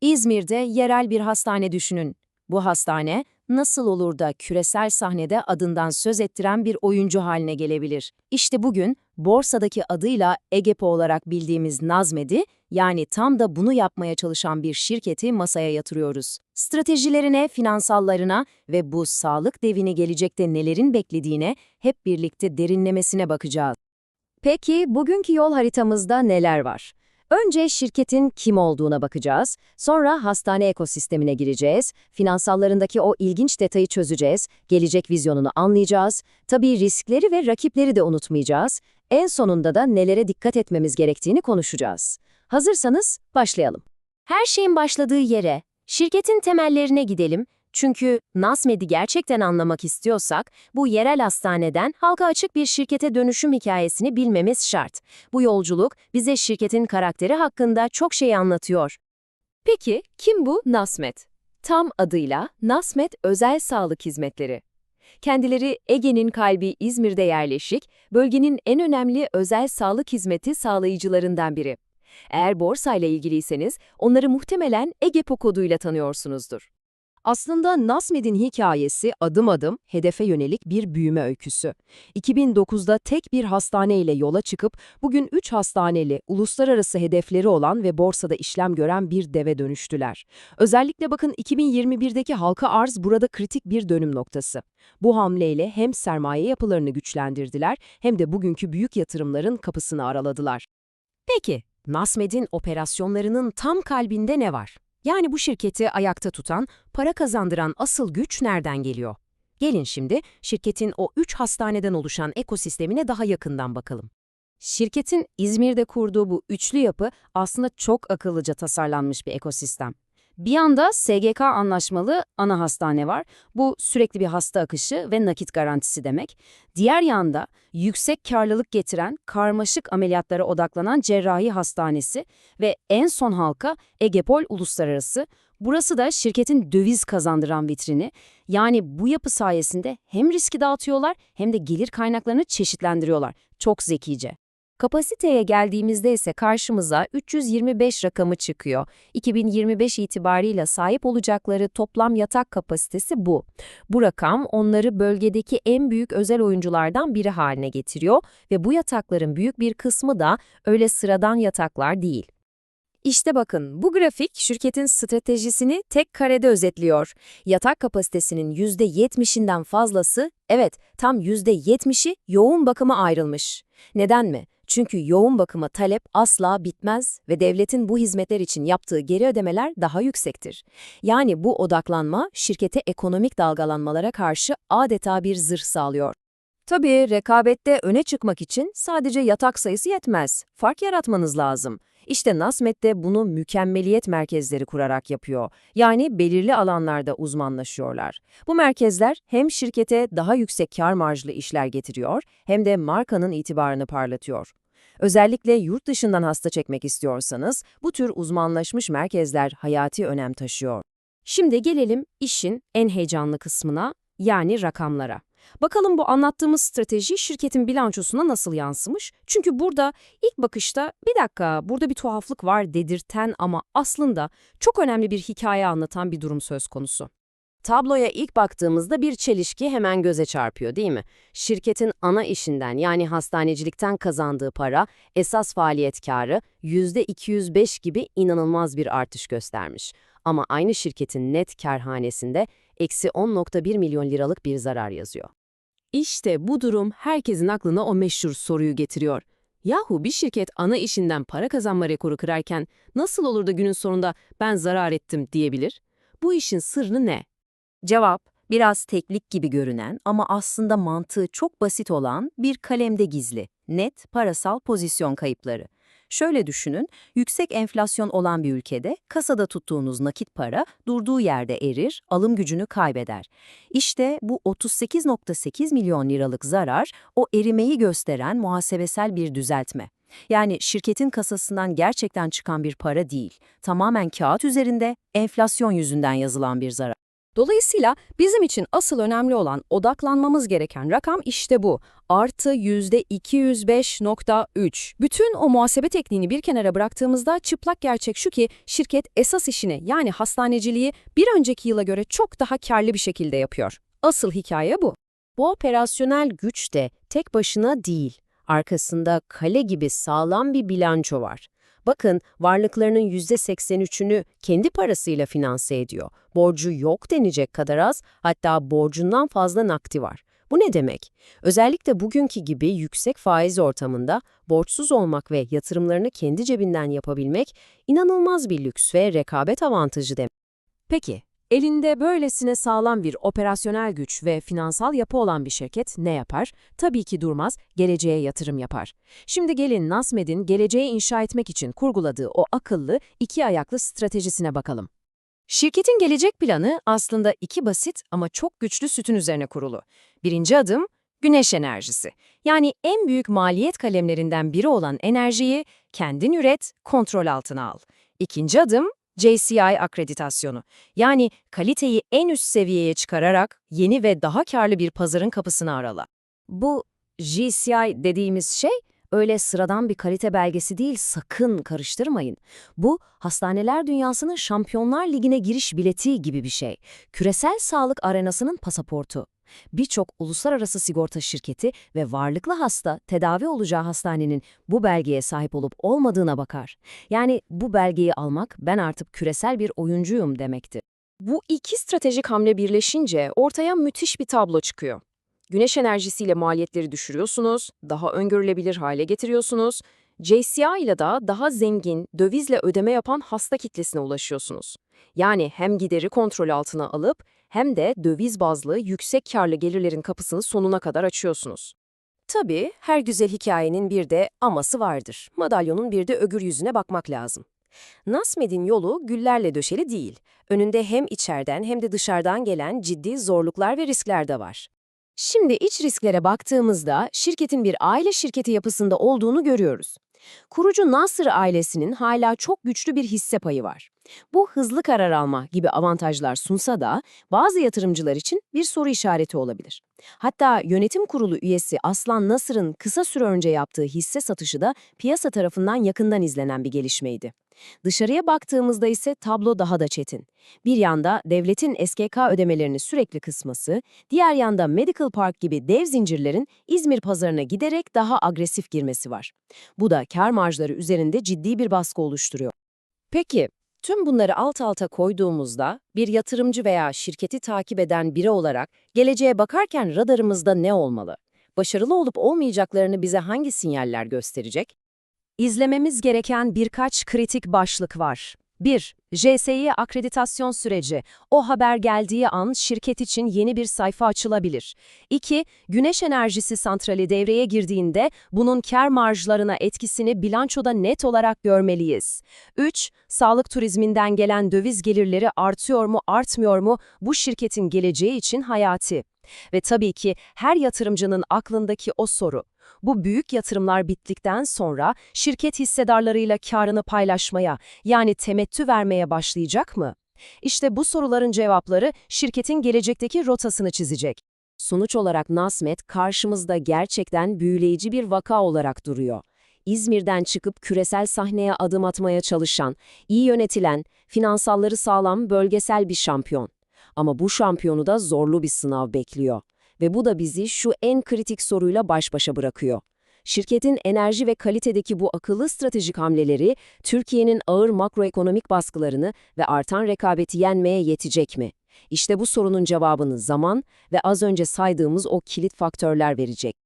İzmir'de yerel bir hastane düşünün. Bu hastane nasıl olur da küresel sahnede adından söz ettiren bir oyuncu haline gelebilir? İşte bugün borsadaki adıyla EGEPO olarak bildiğimiz Nazmed'i, yani tam da bunu yapmaya çalışan bir şirketi masaya yatırıyoruz. Stratejilerine, finansallarına ve bu sağlık devini gelecekte nelerin beklediğine hep birlikte derinlemesine bakacağız. Peki bugünkü yol haritamızda neler var? Önce şirketin kim olduğuna bakacağız, sonra hastane ekosistemine gireceğiz, finansallarındaki o ilginç detayı çözeceğiz, gelecek vizyonunu anlayacağız, tabii riskleri ve rakipleri de unutmayacağız, en sonunda da nelere dikkat etmemiz gerektiğini konuşacağız. Hazırsanız başlayalım. Her şeyin başladığı yere, şirketin temellerine gidelim çünkü Nasmed'i gerçekten anlamak istiyorsak, bu yerel hastaneden halka açık bir şirkete dönüşüm hikayesini bilmemiz şart. Bu yolculuk bize şirketin karakteri hakkında çok şey anlatıyor. Peki kim bu Nasmed? Tam adıyla Nasmed Özel Sağlık Hizmetleri. Kendileri Ege'nin kalbi İzmir'de yerleşik, bölgenin en önemli özel sağlık hizmeti sağlayıcılarından biri. Eğer borsayla ilgiliyseniz onları muhtemelen EGEPO koduyla tanıyorsunuzdur. Aslında Nasmed'in hikayesi adım adım hedefe yönelik bir büyüme öyküsü. 2009'da tek bir hastane ile yola çıkıp bugün 3 hastaneli, uluslararası hedefleri olan ve borsada işlem gören bir deve dönüştüler. Özellikle bakın 2021'deki halka arz burada kritik bir dönüm noktası. Bu hamleyle hem sermaye yapılarını güçlendirdiler hem de bugünkü büyük yatırımların kapısını araladılar. Peki, Nasmed'in operasyonlarının tam kalbinde ne var? Yani bu şirketi ayakta tutan, para kazandıran asıl güç nereden geliyor? Gelin şimdi şirketin o üç hastaneden oluşan ekosistemine daha yakından bakalım. Şirketin İzmir'de kurduğu bu üçlü yapı aslında çok akıllıca tasarlanmış bir ekosistem. Bir yanda SGK anlaşmalı ana hastane var. Bu sürekli bir hasta akışı ve nakit garantisi demek. Diğer yanda yüksek karlılık getiren karmaşık ameliyatlara odaklanan cerrahi hastanesi ve en son halka Egepol Uluslararası. Burası da şirketin döviz kazandıran vitrini. Yani bu yapı sayesinde hem riski dağıtıyorlar hem de gelir kaynaklarını çeşitlendiriyorlar. Çok zekice. Kapasiteye geldiğimizde ise karşımıza 325 rakamı çıkıyor. 2025 itibarıyla sahip olacakları toplam yatak kapasitesi bu. Bu rakam onları bölgedeki en büyük özel oyunculardan biri haline getiriyor ve bu yatakların büyük bir kısmı da öyle sıradan yataklar değil. İşte bakın bu grafik şirketin stratejisini tek karede özetliyor. Yatak kapasitesinin %70'inden fazlası, evet tam %70'i yoğun bakıma ayrılmış. Neden mi? Çünkü yoğun bakıma talep asla bitmez ve devletin bu hizmetler için yaptığı geri ödemeler daha yüksektir. Yani bu odaklanma şirkete ekonomik dalgalanmalara karşı adeta bir zırh sağlıyor. Tabii rekabette öne çıkmak için sadece yatak sayısı yetmez. Fark yaratmanız lazım. İşte Nasmet de bunu mükemmeliyet merkezleri kurarak yapıyor. Yani belirli alanlarda uzmanlaşıyorlar. Bu merkezler hem şirkete daha yüksek kar marjlı işler getiriyor hem de markanın itibarını parlatıyor. Özellikle yurt dışından hasta çekmek istiyorsanız bu tür uzmanlaşmış merkezler hayati önem taşıyor. Şimdi gelelim işin en heyecanlı kısmına yani rakamlara. Bakalım bu anlattığımız strateji şirketin bilançosuna nasıl yansımış? Çünkü burada ilk bakışta bir dakika burada bir tuhaflık var dedirten ama aslında çok önemli bir hikaye anlatan bir durum söz konusu. Tabloya ilk baktığımızda bir çelişki hemen göze çarpıyor değil mi? Şirketin ana işinden yani hastanecilikten kazandığı para, esas faaliyet karı %205 gibi inanılmaz bir artış göstermiş. Ama aynı şirketin net karhanesinde eksi 10.1 milyon liralık bir zarar yazıyor. İşte bu durum herkesin aklına o meşhur soruyu getiriyor. Yahu bir şirket ana işinden para kazanma rekoru kırarken nasıl olur da günün sonunda ben zarar ettim diyebilir? Bu işin sırrı ne? Cevap, biraz teknik gibi görünen ama aslında mantığı çok basit olan bir kalemde gizli, net parasal pozisyon kayıpları. Şöyle düşünün, yüksek enflasyon olan bir ülkede kasada tuttuğunuz nakit para durduğu yerde erir, alım gücünü kaybeder. İşte bu 38.8 milyon liralık zarar o erimeyi gösteren muhasebesel bir düzeltme. Yani şirketin kasasından gerçekten çıkan bir para değil, tamamen kağıt üzerinde enflasyon yüzünden yazılan bir zarar. Dolayısıyla bizim için asıl önemli olan odaklanmamız gereken rakam işte bu. Artı %205.3. Bütün o muhasebe tekniğini bir kenara bıraktığımızda çıplak gerçek şu ki şirket esas işini yani hastaneciliği bir önceki yıla göre çok daha karlı bir şekilde yapıyor. Asıl hikaye bu. Bu operasyonel güç de tek başına değil. Arkasında kale gibi sağlam bir bilanço var. Bakın varlıklarının %83'ünü kendi parasıyla finanse ediyor. Borcu yok denecek kadar az, hatta borcundan fazla nakdi var. Bu ne demek? Özellikle bugünkü gibi yüksek faiz ortamında borçsuz olmak ve yatırımlarını kendi cebinden yapabilmek inanılmaz bir lüks ve rekabet avantajı demek. Peki, elinde böylesine sağlam bir operasyonel güç ve finansal yapı olan bir şirket ne yapar? Tabii ki durmaz, geleceğe yatırım yapar. Şimdi gelin Nasmed'in geleceği inşa etmek için kurguladığı o akıllı, iki ayaklı stratejisine bakalım. Şirketin gelecek planı aslında iki basit ama çok güçlü sütun üzerine kurulu. Birinci adım, güneş enerjisi. Yani en büyük maliyet kalemlerinden biri olan enerjiyi kendin üret, kontrol altına al. İkinci adım, JCI akreditasyonu. Yani kaliteyi en üst seviyeye çıkararak yeni ve daha karlı bir pazarın kapısını arala. Bu JCI dediğimiz şey öyle sıradan bir kalite belgesi değil sakın karıştırmayın. Bu hastaneler dünyasının Şampiyonlar Ligi'ne giriş bileti gibi bir şey. Küresel sağlık arenasının pasaportu. Birçok uluslararası sigorta şirketi ve varlıklı hasta tedavi olacağı hastanenin bu belgeye sahip olup olmadığına bakar. Yani bu belgeyi almak ben artık küresel bir oyuncuyum demektir. Bu iki stratejik hamle birleşince ortaya müthiş bir tablo çıkıyor. Güneş enerjisiyle maliyetleri düşürüyorsunuz, daha öngörülebilir hale getiriyorsunuz. JCI ile de daha zengin, dövizle ödeme yapan hasta kitlesine ulaşıyorsunuz. Yani hem gideri kontrol altına alıp hem de döviz bazlı yüksek karlı gelirlerin kapısını sonuna kadar açıyorsunuz. Tabii her güzel hikayenin bir de aması vardır. Madalyonun bir de öbür yüzüne bakmak lazım. Nasmed'in yolu güllerle döşeli değil. Önünde hem içeriden hem de dışarıdan gelen ciddi zorluklar ve riskler de var. Şimdi iç risklere baktığımızda şirketin bir aile şirketi yapısında olduğunu görüyoruz. Kurucu Nasır ailesinin hala çok güçlü bir hisse payı var. Bu hızlı karar alma gibi avantajlar sunsa da bazı yatırımcılar için bir soru işareti olabilir. Hatta yönetim kurulu üyesi Aslan Nasır'ın kısa süre önce yaptığı hisse satışı da piyasa tarafından yakından izlenen bir gelişmeydi. Dışarıya baktığımızda ise tablo daha da çetin. Bir yanda devletin SGK ödemelerini sürekli kısması, diğer yanda Medical Park gibi dev zincirlerin İzmir pazarına giderek daha agresif girmesi var. Bu da kar marjları üzerinde ciddi bir baskı oluşturuyor. Peki, tüm bunları alt alta koyduğumuzda bir yatırımcı veya şirketi takip eden biri olarak geleceğe bakarken radarımızda ne olmalı? Başarılı olup olmayacaklarını bize hangi sinyaller gösterecek? İzlememiz gereken birkaç kritik başlık var. 1. JSI akreditasyon süreci. O haber geldiği an şirket için yeni bir sayfa açılabilir. 2. Güneş enerjisi santrali devreye girdiğinde bunun kar marjlarına etkisini bilançoda net olarak görmeliyiz. 3. Sağlık turizminden gelen döviz gelirleri artıyor mu artmıyor mu bu şirketin geleceği için hayati. Ve tabii ki her yatırımcının aklındaki o soru. Bu büyük yatırımlar bittikten sonra şirket hissedarlarıyla karını paylaşmaya yani temettü vermeye başlayacak mı? İşte bu soruların cevapları şirketin gelecekteki rotasını çizecek. Sonuç olarak Nasmet karşımızda gerçekten büyüleyici bir vaka olarak duruyor. İzmir'den çıkıp küresel sahneye adım atmaya çalışan, iyi yönetilen, finansalları sağlam bölgesel bir şampiyon. Ama bu şampiyonu da zorlu bir sınav bekliyor. Ve bu da bizi şu en kritik soruyla baş başa bırakıyor. Şirketin enerji ve kalitedeki bu akıllı stratejik hamleleri Türkiye'nin ağır makroekonomik baskılarını ve artan rekabeti yenmeye yetecek mi? İşte bu sorunun cevabını zaman ve az önce saydığımız o kilit faktörler verecek.